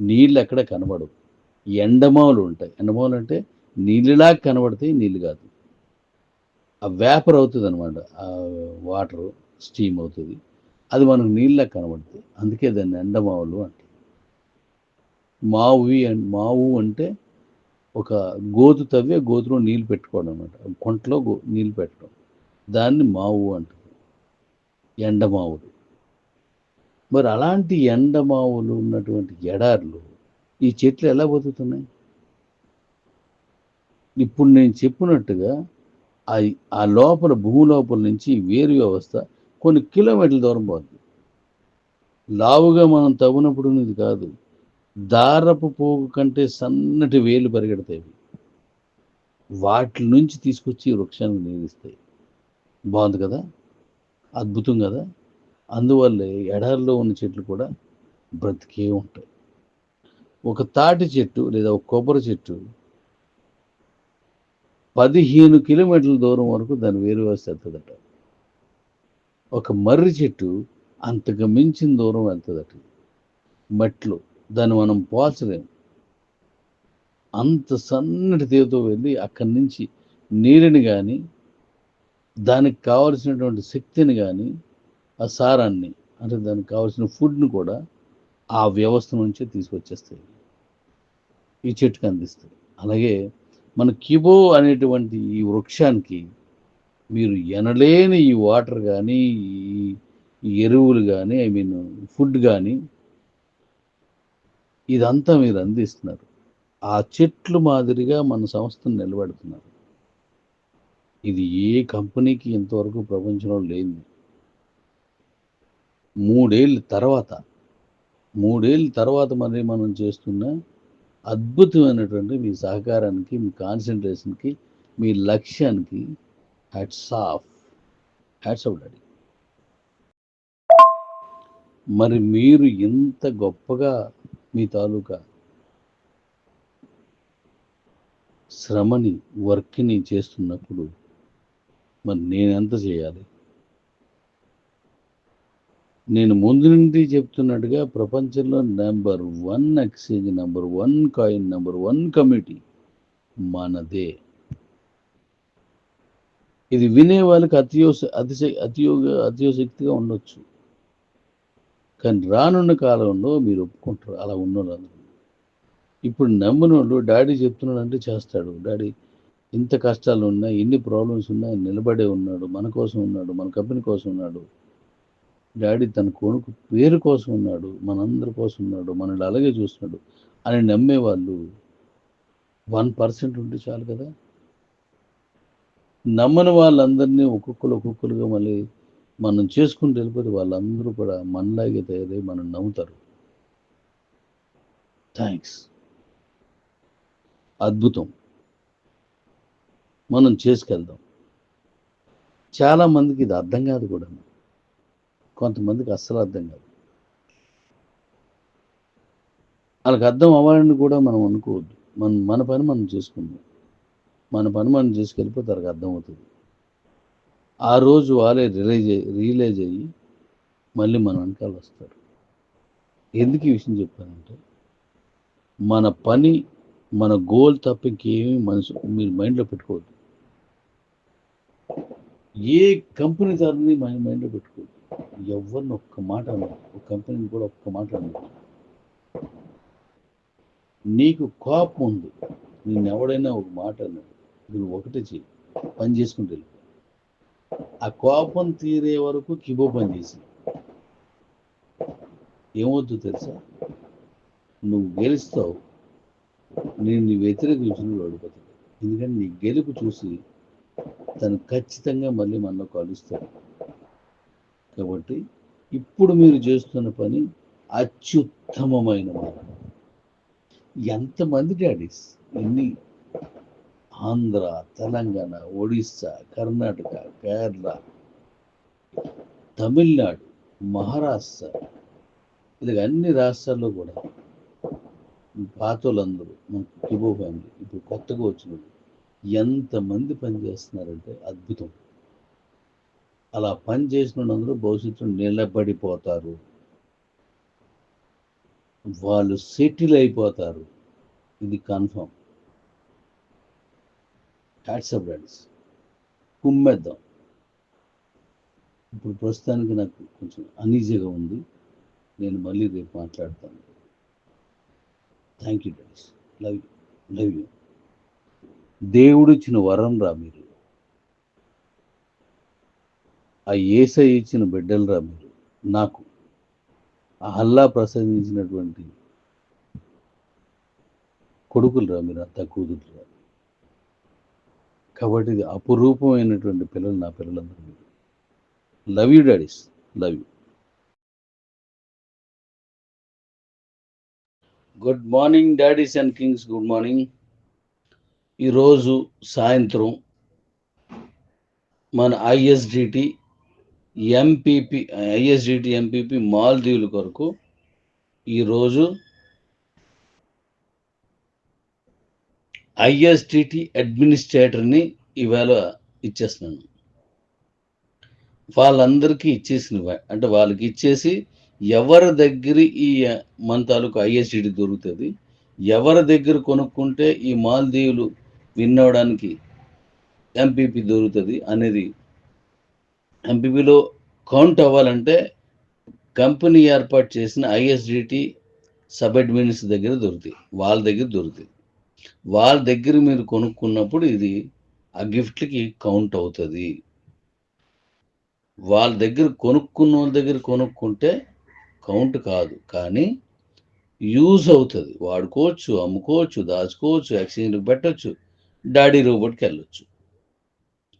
నీళ్ళు ఎక్కడ కనబడవు ఎండమావులు ఉంటాయి. ఎండమావులు అంటే నీళ్ళలా కనబడతాయి నీళ్ళు కాదు. ఆ వేపర్ అవుతుంది అనమాట ఆ వాటర్ స్టీమ్ అవుతుంది. అది మనకు నీళ్ళ కనబడుతుంది అందుకే దాన్ని ఎండమావులు అంటారు. మావి మావు అంటే ఒక గోతు తవ్వే గోతులో నీళ్ళు పెట్టుకోవడం అనమాట కొంటలో గో నీళ్ళు పెట్టడం. దాన్ని మావు అంటారు. ఎండమావులు. మరి అలాంటి ఎండమావులు ఉన్నటువంటి ఎడార్లు ఈ చెట్లు ఎలా బతుకుతున్నాయి? ఇప్పుడు నేను చెప్పినట్టుగా ఆ ఆ లోపల భూమి లోపల నుంచి వేరు వ్యవస్థ కొన్ని కిలోమీటర్ల దూరం పోతుంది లావుగా మనం తవ్వినప్పుడు ఇది కాదు దారపు పోగు కంటే సన్నటి వేలు పరిగెడతాయి. వాటి నుంచి తీసుకొచ్చి వృక్షాన్ని వృక్షానికి నీరిస్తాయి బాగుంది కదా? అద్భుతం కదా? అందువల్లే ఎడారిలో ఉన్న చెట్లు కూడా బ్రతికే ఉంటాయి. ఒక తాటి చెట్టు లేదా ఒక కొబ్బరి చెట్టు పదిహేను కిలోమీటర్ల దూరం వరకు దాని వేరు వ్యవస్థ వెళ్తుందట. ఒక మర్రి చెట్టు అంతకు మించిన దూరం వెళ్తుందట. మెట్లు దాన్ని మనం పోల్చలేము. అంత సన్నటి తీరుతో వెళ్ళి అక్కడి నుంచి నీరుని కానీ దానికి కావలసినటువంటి శక్తిని కానీ ఆ సారాన్ని అంటే దానికి కావాల్సిన ఫుడ్ని కూడా ఆ వ్యవస్థ నుంచే తీసుకొచ్చేస్తాయి. ఈ చెట్టుకు అందిస్తాయి. అలాగే మన కిబో అనేటువంటి ఈ వృక్షానికి మీరు ఎనలేని ఈ వాటర్ కానీ ఈ ఈ ఎరువులు కానీ ఐ మీన్ ఫుడ్ కానీ ఇదంతా మీరు అందిస్తున్నారు. ఆ చెట్లు మాదిరిగా మన సంస్థను నిలబెడుతున్నారు. ఇది ఏ కంపెనీకి ఇంతవరకు ప్రపంచంలో లేనిది. మూడేళ్ళ తర్వాత మూడేళ్ళ తర్వాత మరి మనం చేస్తున్న అద్భుతమైనటువంటి మీ సహకారానికి మీ కాన్సన్ట్రేషన్కి మీ లక్ష్యానికి hats off hats off daddy. మరి మీరు ఇంత గొప్పగా మీ తాలూకా శ్రమని వర్క్ని చేస్తున్నప్పుడు మరి నేను ఎంత చేయాలి? నేను ముందు నుండి చెప్తున్నట్టుగా ప్రపంచంలో number one exchange number one coin number one committee మనదే. ఇది వినే వాళ్ళకి అతియోస అతిశ అతియోగ అతియోశక్తిగా ఉండొచ్చు. కానీ రానున్న కాలంలో మీరు ఒప్పుకుంటారు. అలా ఉన్నోళ్ళు ఇప్పుడు నమ్మినోళ్ళు డాడీ చెప్తున్నాడు అంటే చేస్తాడు. డాడీ ఇంత కష్టాలు ఉన్నాయి ఇన్ని ప్రాబ్లమ్స్ ఉన్నాయి నిలబడే ఉన్నాడు మన కోసం ఉన్నాడు మన కంపెనీ కోసం ఉన్నాడు. డాడీ తన కొడుకు పేరు కోసం ఉన్నాడు మనందరి కోసం ఉన్నాడు మనల్ని అలాగే చూస్తున్నాడు అని నమ్మేవాళ్ళు వన్ పర్సెంట్ ఉంటే చాలు కదా. నమ్మని వాళ్ళందరినీ ఒక్కొక్కరు ఒక్కొక్కరుగా మళ్ళీ మనం చేసుకుంటూ వెళ్ళిపోతే వాళ్ళందరూ కూడా మనలాగే తయారై మనం నమ్ముతారు. థ్యాంక్స్. అద్భుతం. మనం చేసుకెళ్దాం. చాలామందికి ఇది అర్థం కాదు కూడా కొంతమందికి అస్సలు అర్థం కాదు. వాళ్ళకి అర్థం అవ్వాలని కూడా మనం అనుకోవద్దు. మన మన పని మనం చేసుకుందాం. మన పని మనం చేసుకెళ్ళిపోతే వాళ్ళకి అర్థం అవుతుంది. ఆ రోజు వాళ్ళే రిలైజ్ రియలైజ్ అయ్యి మళ్ళీ మన వెనకాల వస్తారు. ఎందుకు ఈ విషయం చెప్పానంటే మన పని మన గోల్ తప్ప ఇంకేమీ మనసు మీరు మైండ్లో పెట్టుకోవద్దు. ఏ కంపెనీ తరని మన మైండ్లో పెట్టుకోవద్దు. ఎవరిని ఒక్క మాట అన్నారు ఒక కంపెనీని కూడా ఒక్క మాట అన్నారు నీకు కోపం ఉంది. నేను ఎవడైనా ఒక మాట అన్నాడు. నువ్వు ఒకటే చెయ్యి. పని చేసుకుంటే ఆ కోపం తీరే వరకు కిబో పని చేసి. ఏమవుద్దు తెలుసా? నువ్వు గెలుస్తావు. నేను నీ వ్యతిరేకించిన ఓడిపోతాడు ఎందుకంటే నీ గెలుపు చూసి తను ఖచ్చితంగా మళ్ళీ మనలో కలుస్తాడు. కాబట్టి ఇప్పుడు మీరు చేస్తున్న పని అత్యుత్తమమైన మార్గం. ఎంతమంది డాడీస్ ఎన్ని ఆంధ్ర తెలంగాణ ఒడిస్సా కర్ణాటక కేరళ తమిళనాడు మహారాష్ట్ర ఇలాగ అన్ని రాష్ట్రాల్లో కూడా పాతోళ్ళందరూ మన కిబో ఫ్యామిలీ ఇప్పుడు కొత్తగా వచ్చినప్పుడు ఎంతమంది పని చేస్తున్నారంటే అద్భుతం. అలా పని చేసిన భవిష్యత్తులో నిలబడిపోతారు. వాళ్ళు సెటిల్ అయిపోతారు. ఇది కన్ఫర్మ్. హ్యాట్స్ అప్ ఫ్రెండ్స్ కుమ్మేద్దాం. ఇప్పుడు ప్రస్తుతానికి నాకు కొంచెం అనీజీగా ఉంది. నేను మళ్ళీ రేపు మాట్లాడతాను. Thank you friends love you love you దేవుడు ఇచ్చిన వరం రా మీరు. ఆ ఏసై ఇచ్చిన బిడ్డలు రా మీరు. నాకు ఆ అల్లా ప్రసాదించినటువంటి కొడుకులు రా మీరు అత్త కూతురురా కాబట్టి ఇది అపురూపమైనటువంటి పిల్లలు నా పిల్లలందరూ మీరు. Love you daddies love you good morning daddies and kings good morning ఈరోజు సాయంత్రం మన I S D T M P P I S D T M P P మాల్దీవుల కొరకు ఈరోజు ఐఎస్టిటి అడ్మినిస్ట్రేటర్ని ఈవేళ ఇచ్చేస్తున్నాను. వాళ్ళందరికీ ఇచ్చేసిన అంటే వాళ్ళకి ఇచ్చేసి ఎవరి దగ్గర ఈ మన తాలూకు ఐఎస్టిటి దొరుకుతుంది ఎవరి దగ్గర కొనుక్కుంటే ఈ మాల్దీవులు విన్నవడానికి ఎంపీపీ దొరుకుతుంది అనేది ఎంపీపీలో కౌంట్ అవ్వాలంటే కంపెనీ ఏర్పాటు చేసిన ఐఎస్డిటి సబ్ అడ్మిన్స్ దగ్గర దొరుకుతాయి. వాళ్ళ దగ్గర దొరుకుతాయి. వాళ్ళ దగ్గర మీరు కొనుక్కున్నప్పుడు ఇది ఆ గిఫ్ట్లకి కౌంట్ అవుతుంది. వాళ్ళ దగ్గర కొనుక్కున్న వాళ్ళ దగ్గర కొనుక్కుంటే కౌంట్ కాదు. కానీ యూజ్ అవుతుంది. వాడుకోవచ్చు అమ్ముకోవచ్చు దాచుకోవచ్చు ఎక్స్చేంజ్కి పెట్టచ్చు డాడీ రోబోట్కి వెళ్ళొచ్చు.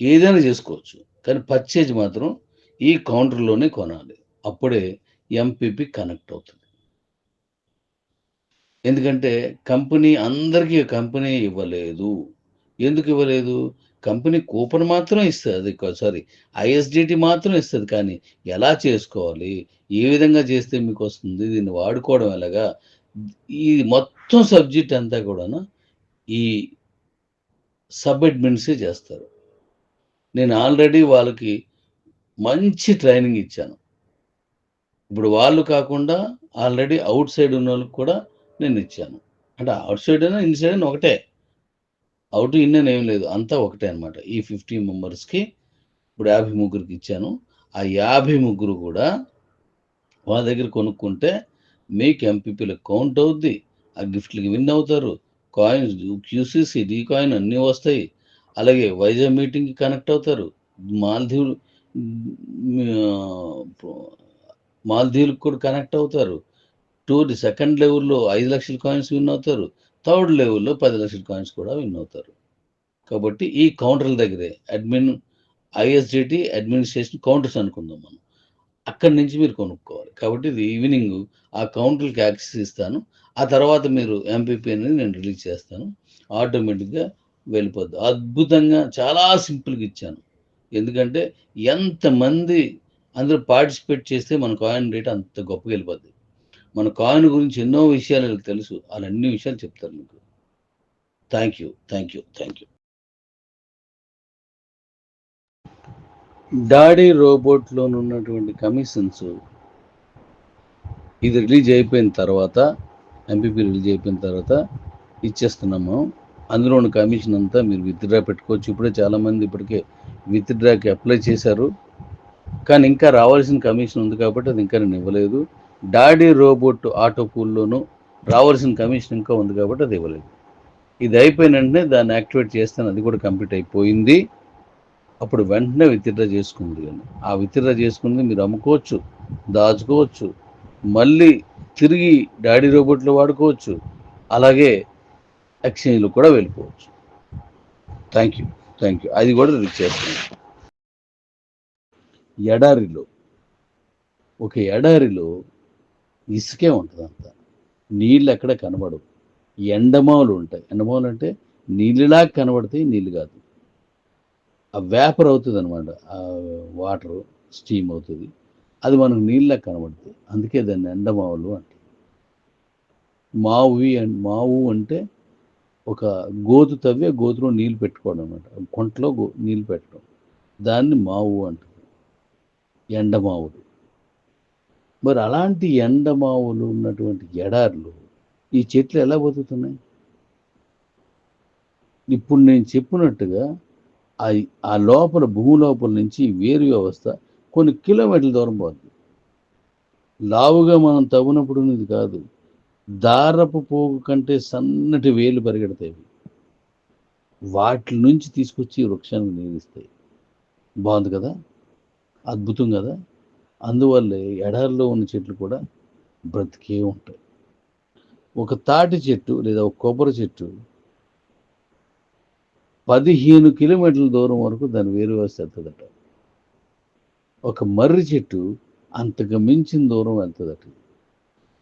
ఏదైనా చేసుకోవచ్చు. కానీ పర్చేజ్ మాత్రం ఈ కౌంటర్లోనే కొనాలి. అప్పుడే ఎంపీపీ కనెక్ట్ అవుతుంది. ఎందుకంటే కంపెనీ అందరికీ కంపెనీ ఇవ్వలేదు. ఎందుకు ఇవ్వలేదు? కంపెనీ కూపన్ మాత్రం ఇస్తుంది. సారీ ఐఎస్డిటి మాత్రం ఇస్తుంది. కానీ ఎలా చేసుకోవాలి? ఏ విధంగా చేస్తే మీకు వస్తుంది? దీన్ని వాడుకోవడం ఎలాగా? ఈ మొత్తం సబ్జెక్ట్ అంతా కూడా ఈ సబ్ అడ్మిన్సే చేస్తారు. నేను ఆల్రెడీ వాళ్ళకి మంచి ట్రైనింగ్ ఇచ్చాను. ఇప్పుడు వాళ్ళు కాకుండా ఆల్రెడీ అవుట్ సైడ్ ఉన్న వాళ్ళకి కూడా నేను ఇచ్చాను. అంటే అవుట్ సైడ్ అయినా ఇన్ సైడ్ అయినా ఒకటే. అవుట్ ఇన్ అని ఏం లేదు అంతా ఒకటే అనమాట ఈ ఫిఫ్టీ మెంబర్స్కి ఇప్పుడు యాభై ముగ్గురికి ఇచ్చాను. ఆ యాభై ముగ్గురు కూడా వాళ్ళ దగ్గర కొనుక్కుంటే మీకు ఎంపీపీలకు కౌంట్ అవుద్ది. ఆ గిఫ్ట్లకి విన్ అవుతారు. కాయిన్స్ క్యూసీసీ డీ కాయిన్ అన్నీ వస్తాయి. అలాగే వైజాగ్ మీటింగ్కి కనెక్ట్ అవుతారు. మాల్దీవులు మాల్దీవులకు కూడా కనెక్ట్ అవుతారు. టూర్ సెకండ్ లెవెల్లో ఐదు లక్షల కాయిన్స్ విన్ అవుతారు. థర్డ్ లెవెల్లో పది లక్షల కాయిన్స్ కూడా విన్ అవుతారు. కాబట్టి ఈ కౌంటర్ల దగ్గరే అడ్మిన్ ఐఎస్డిటి అడ్మినిస్ట్రేషన్ కౌంటర్స్ అనుకుందాం మనం. అక్కడి నుంచి మీరు కొనుక్కోవాలి. కాబట్టి ఇది ఈవినింగ్ ఆ కౌంటర్కి యాక్సెస్ ఇస్తాను. ఆ తర్వాత మీరు ఎంపీపీ అనేది నేను రిలీజ్ చేస్తాను. ఆటోమేటిక్గా వెళ్ళిపోద్ది. అద్భుతంగా చాలా సింపుల్గా ఇచ్చాను. ఎందుకంటే ఎంతమంది అందరూ పార్టిసిపేట్ చేస్తే మన కాయిన్ రేట్ అంత గొప్పగా వెళ్ళిపోద్ది. మన కాయిన్ గురించి ఎన్నో విషయాలు తెలుసు. వాళ్ళు అన్ని విషయాలు చెప్తారు మీకు. Thank you thank you thank you. Daddy రోబోట్లో ఉన్నటువంటి కమిషన్స్ ఇది రిలీజ్ అయిపోయిన తర్వాత ఎంపీపీ రిలీజ్ అయిపోయిన తర్వాత ఇచ్చేస్తున్నాము. అందులో ఉన్న కమిషన్ అంతా మీరు విత్డ్రా పెట్టుకోవచ్చు. ఇప్పుడే చాలామంది ఇప్పటికే విత్డ్రాకి అప్లై చేశారు. కానీ ఇంకా రావాల్సిన కమిషన్ ఉంది కాబట్టి అది ఇంకా నేను ఇవ్వలేదు. డాడీ రోబోట్ ఆటో పూల్లోనూ రావాల్సిన కమిషన్ ఇంకా ఉంది కాబట్టి అది ఇవ్వలేదు. ఇది అయిపోయిన వెంటనే దాన్ని యాక్టివేట్ చేస్తాను. అది కూడా కంప్లీట్ అయిపోయింది. అప్పుడు వెంటనే విత్డ్రా చేసుకుంది కానీ ఆ విత్డ్రా చేసుకుంది మీరు అమ్ముకోవచ్చు దాచుకోవచ్చు. మళ్ళీ తిరిగి డాడీ రోబోట్లో వాడుకోవచ్చు. అలాగే ఎక్స్చేంజ్లో కూడా వెళ్ళిపోవచ్చు. థ్యాంక్ యూ థ్యాంక్ యూ అది కూడా రిచ్ చేస్తాను ఎడారిలో ఒక ఎడారిలో ఇసుకే ఉంటుంది అంతా నీళ్ళు ఎక్కడ కనబడవు. ఎండమావులు ఉంటాయి. ఎండమావులు అంటే నీళ్ళలా కనబడతాయి నీళ్ళు కాదు. ఆ వేపర్ అవుతుంది అనమాట ఆ వాటర్ స్టీమ్ అవుతుంది. అది మనకు నీళ్ళ కనబడుతుంది. అందుకే దాన్ని ఎండమావులు అంటారు. మావి అన్- మావు అంటే ఒక గోతు తవ్వి గోతులో నీళ్ళు పెట్టుకోవడం అనమాట కొంటలో గో నీళ్ళు పెట్టడం. దాన్ని మావు అంటారు. ఎండమావులు మరి అలాంటి ఎండమావులు ఉన్నటువంటి ఎడార్లు ఈ చెట్లు ఎలా బతుకుతున్నాయి? ఇప్పుడు నేను చెప్పినట్టుగా ఆ ఆ లోపల భూమి లోపల నుంచి వేరు వ్యవస్థ కొన్ని కిలోమీటర్ల దూరం పోతుంది లావుగా మనం తవ్వినప్పుడు ఇది కాదు. దారపు పోగు కంటే సన్నటి వేలు పరిగెడతాయి వాటి నుంచి తీసుకొచ్చి వృక్షాన్ని వృక్షానికి నీరిస్తాయి బాగుంది కదా? అద్భుతం కదా? అందువల్లే ఎడారిలో ఉన్న చెట్లు కూడా బ్రతికే ఉంటాయి. ఒక తాటి చెట్టు లేదా ఒక కొబ్బరి చెట్టు పదిహేను కిలోమీటర్ల దూరం వరకు దాని వేరు వేసి వెళ్తుందట ఒక మర్రి చెట్టు అంతకు మించిన దూరం వెళ్తుందట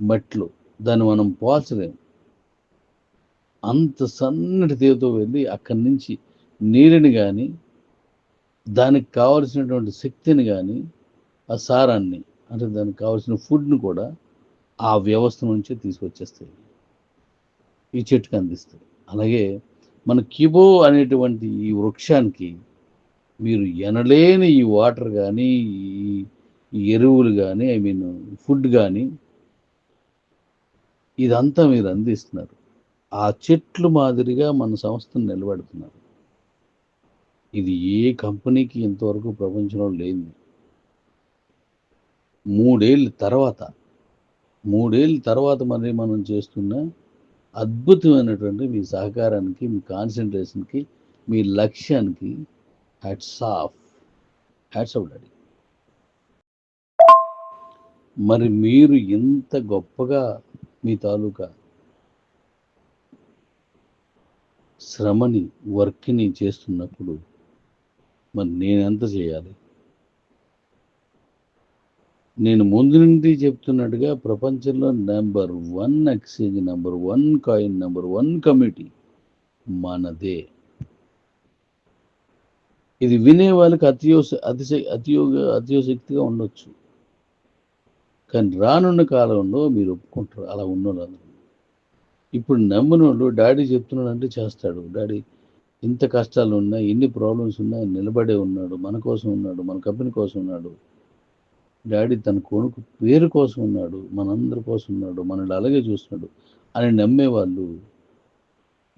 మట్లు దాన్ని మనం పోల్చలేము అంత సన్నటి తీరుతో వెళ్ళి అక్కడి నుంచి నీరుని కానీ దానికి కావలసినటువంటి శక్తిని కానీ ఆ సారాన్ని అంటే దానికి కావాల్సిన ఫుడ్ని కూడా ఆ వ్యవస్థ నుంచే తీసుకొచ్చేస్తాయి. ఈ చెట్టుకు అందిస్తాయి. అలాగే మన కిబో అనేటువంటి ఈ వృక్షానికి మీరు ఎనలేని ఈ వాటర్ కానీ ఈ ఎరువులు కానీ ఐ మీన్ ఫుడ్ కానీ ఇదంతా మీరు అందిస్తున్నారు. ఆ చెట్లు మాదిరిగా మన సంస్థను నిలబెడుతున్నారు. ఇది ఏ కంపెనీకి ఇంతవరకు ప్రపంచంలో లేదు మూడేళ్ళ తర్వాత మూడేళ్ళ తర్వాత మరి మనం చేస్తున్న అద్భుతమైనటువంటి మీ సహకారానికి మీ కాన్సన్ట్రేషన్కి మీ లక్ష్యానికి hats off hats off daddy. మరి మీరు ఇంత గొప్పగా మీ తాలూకా శ్రమని వర్క్ని చేస్తున్నప్పుడు మరి నేనెంత చేయాలి? నేను ముందు నుండి చెప్తున్నట్టుగా ప్రపంచంలో number one exchange number one coin number one committee మనదే. ఇది వినే వాళ్ళకి అతియోస అతిశ అతియోగ అతియోశక్తిగా ఉండొచ్చు. కానీ రానున్న కాలంలో మీరు ఒప్పుకుంటారు. అలా ఉన్నోళ్ళందరూ ఇప్పుడు నమ్మిన వాళ్ళు డాడీ చెప్తున్నాడు అంటే చేస్తాడు. డాడీ ఇంత కష్టాలు ఉన్నాయి ఎన్ని ప్రాబ్లమ్స్ ఉన్నాయి నిలబడే ఉన్నాడు. మన కోసం ఉన్నాడు. మన కంపెనీ కోసం ఉన్నాడు. డాడీ తన కొడుకు పేరు కోసం ఉన్నాడు. మనందరి కోసం ఉన్నాడు. మనల్ని అలాగే చూస్తున్నాడు. అని నమ్మే వాళ్ళు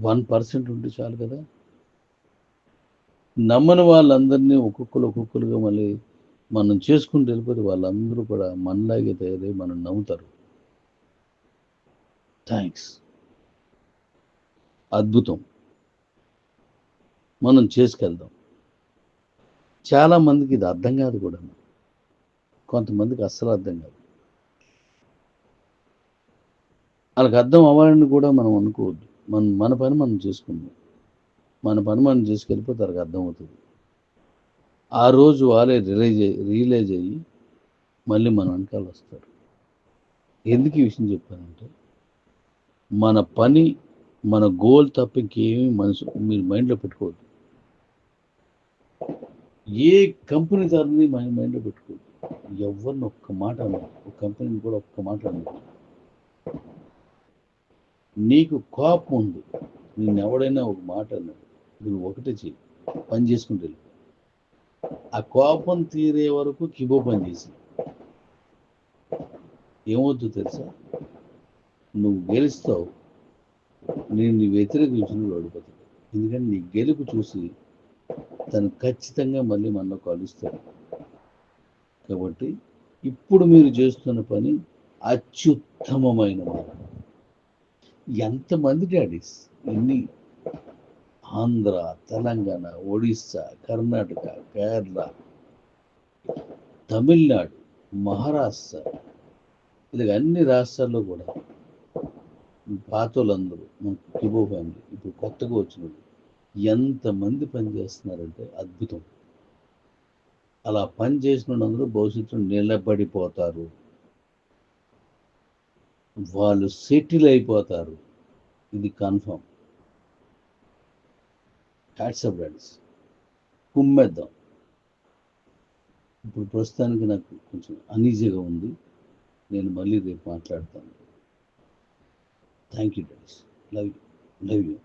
వన్ పర్సెంట్ ఉంటే చాలు కదా. నమ్మని వాళ్ళందరినీ ఒక్కొక్కరు ఒక్కొక్కరుగా మళ్ళీ మనం చేసుకుంటూ వెళ్ళిపోతే వాళ్ళందరూ కూడా మనలాగే తయారై మనం నమ్ముతారు. థ్యాంక్స్ అద్భుతం. మనం చేసుకెళ్దాం. చాలా మందికి ఇది అర్థం కాదు కూడా. కొంతమందికి అస్సలు అర్థం కాదు. వాళ్ళకి అర్థం అవ్వాలని కూడా మనం అనుకోవద్దు. మన మన పని మనం చేసుకుందాం. మన పని మనం చేసుకెళ్ళిపోతే వాళ్ళకి అర్థమవుతుంది ఆ రోజు వాళ్ళే రిలైజ్ అయ్యి రియలైజ్ అయ్యి మళ్ళీ మన వెనకాల వస్తారు. ఎందుకు ఈ విషయం చెప్పానంటే మన పని మన గోల్ తప్ప ఇంకేమీ మనసు మీరు మైండ్లో పెట్టుకోవద్దు. ఏ కంపెనీ తరని మన మైండ్లో పెట్టుకోవద్దు. ఎవరిని ఒక్క మాట అన్నారు ఒక కంపెనీని కూడా ఒక్క మాట అన్నారు నీకు కోపం ఉంది నేను ఎవడైనా ఒక మాట అన్నాడు. నువ్వు ఒకటే చెయ్యి. పని చేసుకుంటూ వెళ్ళిపో ఆ కోపం తీరే వరకు కిబో పని చేసి. ఏమవుద్దు తెలుసా? నువ్వు గెలుస్తావు నేను నీ వ్యతిరేక ఓడిపోతాడు ఎందుకంటే నీ గెలుపు చూసి తను ఖచ్చితంగా మళ్ళీ మనలో కలుస్తాడు. కాబట్టి ఇప్పుడు మీరు చేస్తున్న పని అత్యుత్తమమైన మాట ఎంతమంది డాడీస్ ఎన్ని ఆంధ్ర తెలంగాణ ఒడిస్సా కర్ణాటక కేరళ తమిళనాడు మహారాష్ట్ర ఇలాగ అన్ని రాష్ట్రాల్లో కూడా పాతోళ్ళందరూ మన కిబో ఫ్యామిలీ ఇప్పుడు కొత్తగా వచ్చినప్పుడు ఎంతమంది పనిచేస్తున్నారంటే అద్భుతం. అలా పని చేసిన వాళ్ళందరూ భవిష్యత్తులో నిలబడిపోతారు. వాళ్ళు సెటిల్ అయిపోతారు. ఇది కన్ఫర్మ్. హ్యాట్సప్ ఫ్రెండ్స్ కుమ్మేద్దాం. ఇప్పుడు ప్రస్తుతానికి నాకు కొంచెం అనీజీగా ఉంది. నేను మళ్ళీ రేపు మాట్లాడతాను. Thank you daddies love you love you